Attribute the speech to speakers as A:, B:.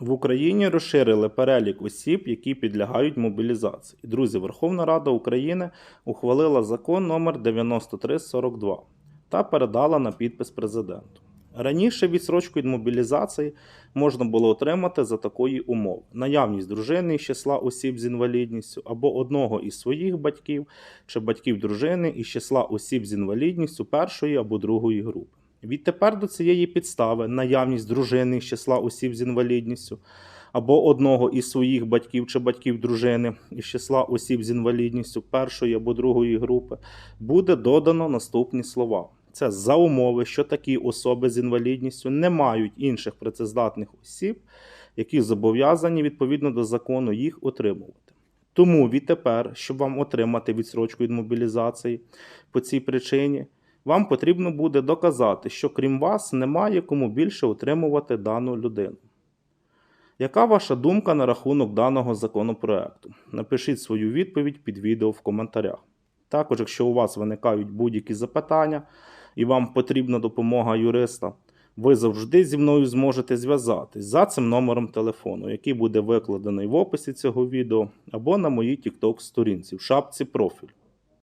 A: В Україні розширили перелік осіб, які підлягають мобілізації. Друзі, Верховна Рада України ухвалила закон номер 9342 та передала на підпис президенту. Раніше відсрочку від мобілізації можна було отримати за такої умови: наявність дружини із числа осіб з інвалідністю або одного із своїх батьків чи батьків дружини із числа осіб з інвалідністю першої або другої групи. Відтепер до цієї підстави наявність дружини з числа осіб з інвалідністю або одного із своїх батьків чи батьків дружини із числа осіб з інвалідністю першої або другої групи буде додано наступні слова. Це за умови, що такі особи з інвалідністю не мають інших працездатних осіб, які зобов'язані відповідно до закону їх отримувати. Тому відтепер, щоб вам отримати відсрочку від мобілізації по цій причині, вам потрібно буде доказати, що крім вас немає кому більше отримувати дану людину. Яка ваша думка на рахунок даного законопроекту? Напишіть свою відповідь під відео в коментарях. Також, якщо у вас виникають будь-які запитання і вам потрібна допомога юриста, ви завжди зі мною зможете зв'язатись за цим номером телефону, який буде викладений в описі цього відео або на моїй TikTok сторінці в шапці профіль.